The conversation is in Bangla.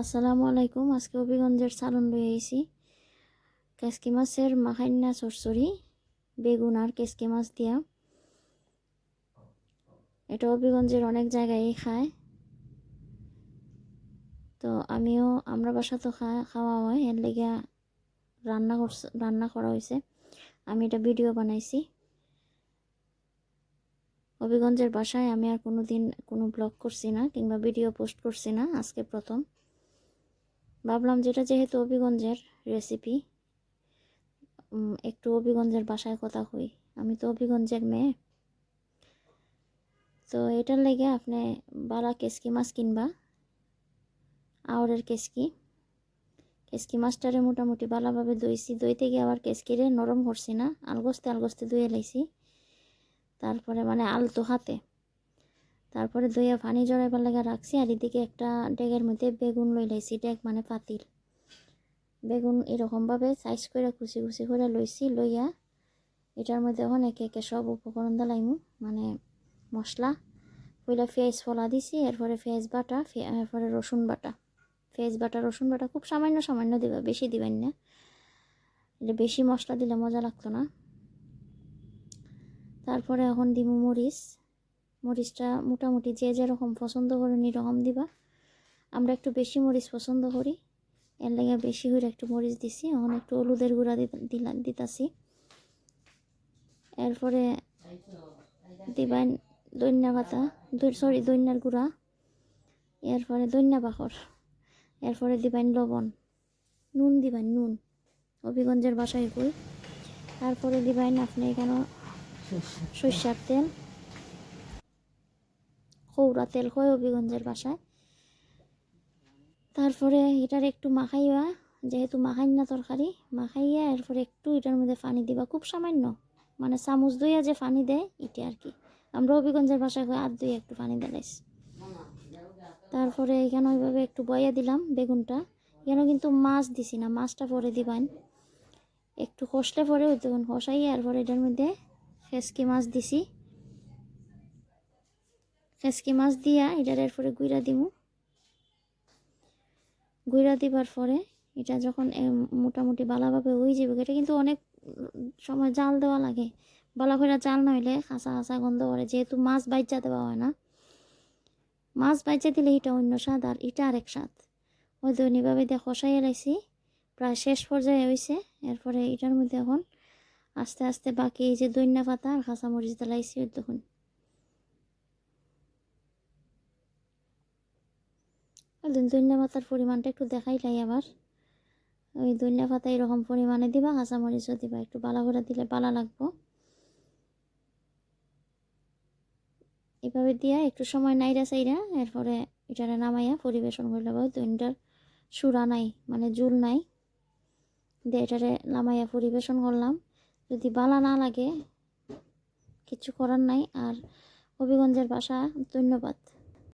আসসালামু আলাইকুম। আজকে হবিগঞ্জের সালন লই আইছি। কেসকি মাছের মাখাইনা চরচরি বেগুন আর কেসকি মাছ দিয়া। এটা হবিগঞ্জের অনেক জায়গায় খায়। তো আমিও, আমরা বাসা তো খাওয়া হয়, এর লেগে রান্না করছে, রান্না করা হয়েছে আমি এটা ভিডিও বানাইছি। হবিগঞ্জের বাসায় আমি আর কোনো দিন কোনো ব্লগ করছি না কিংবা ভিডিও পোস্ট করছি না, আজকে প্রথম। ভাবলাম যেটা যেহেতু অভিগঞ্জের রেসিপি একটু অভিগঞ্জের বাসায় কথা কই। আমি তো অভিগঞ্জের মেয়ে। তো এটার লেগে আপনি বালা কেসকি মাছ কিনবা, আওরের কেসকি। কেসকি মাছটারে মোটামুটি ভালোভাবে দইছি। দইতে গিয়ে আবার কেসকিরে নরম করছি না, আলগস্তে আলগস্তে ধুয়ে লাইছি। তারপরে মানে আলতো হাতে। তারপরে দইয়া পানি জড়াইবার লাগা রাখছি আর এদিকে একটা ডেগের মধ্যে বেগুন লই লাইছি ডেগ মানে পাতিল। বেগুন এরকমভাবে সাইজ করে কুচি কুচি করে লইছি, লইয়া এটার মধ্যে এখন একে একে সব উপকরণ দিলাইমু মানে মশলা পয়লা পেঁয়াজ ফলা দিছি, এরপরে পেঁয়াজ বাটা এরপরে রসুন বাটা। পেঁয়াজ বাটা, রসুন বাটা খুব সামান্য সামান্য দিবা, বেশি দিবেন না। এটা বেশি মশলা দিলে মজা লাগতো না। তারপরে এখন দিমু মরিচ। মরিচটা মোটামুটি যে যেরকম পছন্দ করেন এরকম দিবা। আমরা একটু বেশি মরিচ পছন্দ করি। এর লেগে বেশি করে একটু মরিচ দিছি। এখন একটু হলুদের গুঁড়া দিলাম দিতাছি। এরপরে দিবেন দৈন্যা পাতা সরি দৈন্যার গুঁড়া। এরপরে দৈন্যা পাখর এরপরে দিবেন লবণ। নুন দিবেন নুন। অভিগঞ্জের বাসায় কই। তারপরে দিবেন আপনি এখানে সর্ষার তেল। খৌরা তেল হয় হবিগঞ্জের বাসায়। তারপরে এটার একটু মাখাইবা, যেহেতু মাখাই না তরকারি, মাখাইয়া এরপরে একটু এটার মধ্যে পানি দিবা। খুব সামান্য মানে চামচ দইয়া যে পানি দেয় এটা আর কি। আমরা হবিগঞ্জের বাসায় আর দুই একটু পানি দিলাইস তারপরে এখানে ওইভাবে একটু বয়া দিলাম বেগুনটা। এখানে কিন্তু মাছ দিছি না, মাছটা পরে দিবান। একটু কষলে পরে ওই দেখুন কষাইয়া এরপরে এটার মধ্যে খেসকি মাছ দিছি। খেসকি মাছ দিয়া এটার এরপরে গুইরা দিমু। গুইরা দিবার পরে এটা যখন মোটামুটি ভালোভাবে হয়ে যাবে, এটা কিন্তু অনেক সময় জাল দেওয়া লাগে। ভালো করে জাল নইলে খাসা খাসা গন্ধ করে, যেহেতু মাছ বাইচা দেওয়া হয় না। মাছ বাইচা দিলে এটা অন্য স্বাদ আর এটা আরেক স্বাদ। ওই দৈনিকভাবে দিয়ে কষাই এলাইছি প্রায় শেষ পর্যায়ে হয়েছে এরপরে এটার মধ্যে এখন আস্তে আস্তে বাকি এই যে দৈন্যা পাতা আর কাঁচামরিচ ওই দেখুন। ধনিয়া পাতার পরিমাণটা একটু দেখাইলাই আবার। ওই ধনিয়া পাতা এরকম পরিমাণে দিবা, কাঁচামরিচও দিবা, একটু বালা করে দিলে বালা লাগবো। এভাবে দিয়া একটু সময় নাইরা চাইরা এরপরে এটারে নামাইয়া পরিবেশন করে নেব দইনটার সুরা নাই মানে জুল নাই। দিয়ে এটারে নামাইয়া পরিবেশন করলাম। যদি বালা না লাগে, কিছু করার নাই। আর হবিগঞ্জের বাসা ধন্যবাদ।